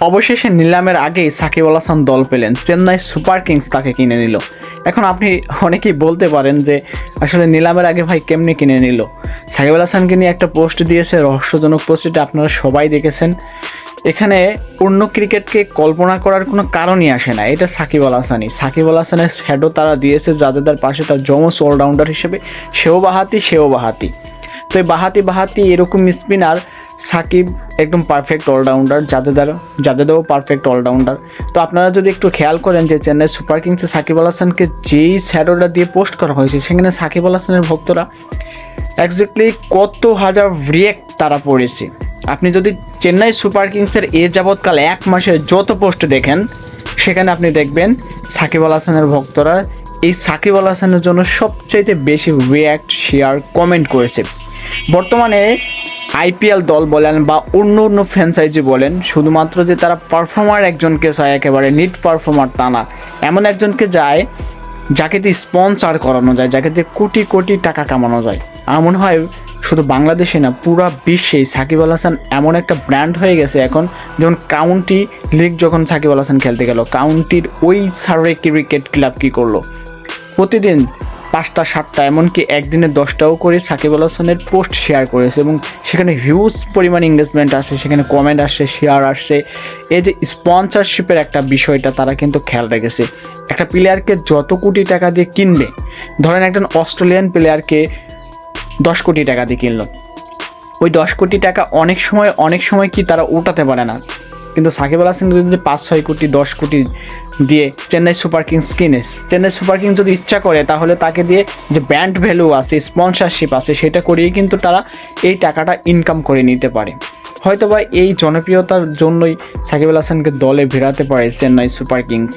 অবশেষে নিলামের আগেই সাকিব আল হাসান দল পেলেন। চেন্নাই সুপার কিংস তাকে কিনে নিল। এখন আপনি অনেকেই বলতে পারেন যে, আসলে নিলামের আগে ভাই কেমনি কিনে নিল? সাকিব আল হাসানকে নিয়ে একটা পোস্ট দিয়েছে, রহস্যজনক পোস্টটা আপনারা সবাই দেখেছেন। এখানে অন্য ক্রিকেটকে কল্পনা করার কোনো কারণই আসে না। এটা সাকিব আল হাসানই। সাকিব আল হাসানের শ্যাডো তারা দিয়েছে যাদের পাশে তার যমস অলরাউন্ডার হিসেবে। সেও বাহাতি সেও বাহাতি। তো এই বাহাতি বাহাতি এরকম স্পিনার সাকিব একদম পারফেক্ট অলরাউন্ডার যাদের যাদেরও পারফেক্ট অলরাউন্ডার তো আপনারা যদি একটু খেয়াল করেন যে চেন্নাই সুপার কিংসে সাকিব আল হাসানকে যেই শ্যাডোটা দিয়ে পোস্ট করা হয়েছে, সেখানে সাকিব আল হাসানের ভক্তরা একজাক্টলি কত হাজার রিয়েক্ট তারা পড়েছে। আপনি যদি চেন্নাই সুপার কিংসের এ যাবৎকাল এক মাসের যত পোস্ট দেখেন, সেখানে আপনি দেখবেন সাকিব আল হাসানের ভক্তরা এই সাকিব আল হাসানের জন্য সবচাইতে বেশি রিয়াক্ট শেয়ার কমেন্ট করেছে। বর্তমানে আইপিএল দল বলেন বা অন্য অন্য ফ্র্যাঞ্চাইজি বলেন, শুধুমাত্র যে তারা পারফর্মার একজনকে চায় একেবারে নিট পারফর্মার তা না। এমন একজনকে যায় যাকে দিয়ে স্পন্সার করানো যায়, যাকে দিয়ে কোটি কোটি টাকা কামানো যায়। আমার মনে হয় শুধু বাংলাদেশে না, পুরা বিশ্বেই সাকিব আল হাসান এমন একটা ব্র্যান্ড হয়ে গেছে এখন। যেমন কাউন্টি লিগ যখন সাকিব আল হাসান খেলতে গেল কাউন্টির ওই সার্ভে ক্রিকেট ক্লাব কী করল? প্রতিদিন পাঁচটা, সাতটা, এমনকি একদিনে দশটাও করে সাকিব আল হাসানের পোস্ট শেয়ার করেছে এবং সেখানে হিউজ পরিমাণ এঙ্গেজমেন্ট আসে, সেখানে কমেন্ট আসছে শেয়ার আসছে এই যে স্পন্সরশিপের একটা বিষয়টা, তারা কিন্তু খেয়াল রেখেছে। একটা প্লেয়ারকে যত কোটি টাকা দিয়ে কিনবে, ধরেন একজন অস্ট্রেলিয়ান প্লেয়ারকে দশ কোটি টাকা দিয়ে কিনলো। ওই দশ কোটি টাকা অনেক সময় অনেক সময় কি তারা উঠাতে পারে না। কিন্তু সাকিব আল হাসান যদি পাঁচ ছয় কোটি, দশ কোটি দিয়ে চেন্নাই সুপার কিংস কিনে, চেন্নাই সুপার কিংস যদি ইচ্ছা করে, তাহলে তাকে দিয়ে যে ব্র্যান্ড ভ্যালু আছে স্পন্সরশিপ আছে, সেটা করিয়ে কিন্তু তারা এই টাকাটা ইনকাম করে নিতে পারে। হয়তো বা এই জনপ্রিয়তার জন্যই সাকিব আল হাসানকে দলে ভেড়াতে পারে চেন্নাই সুপার কিংস।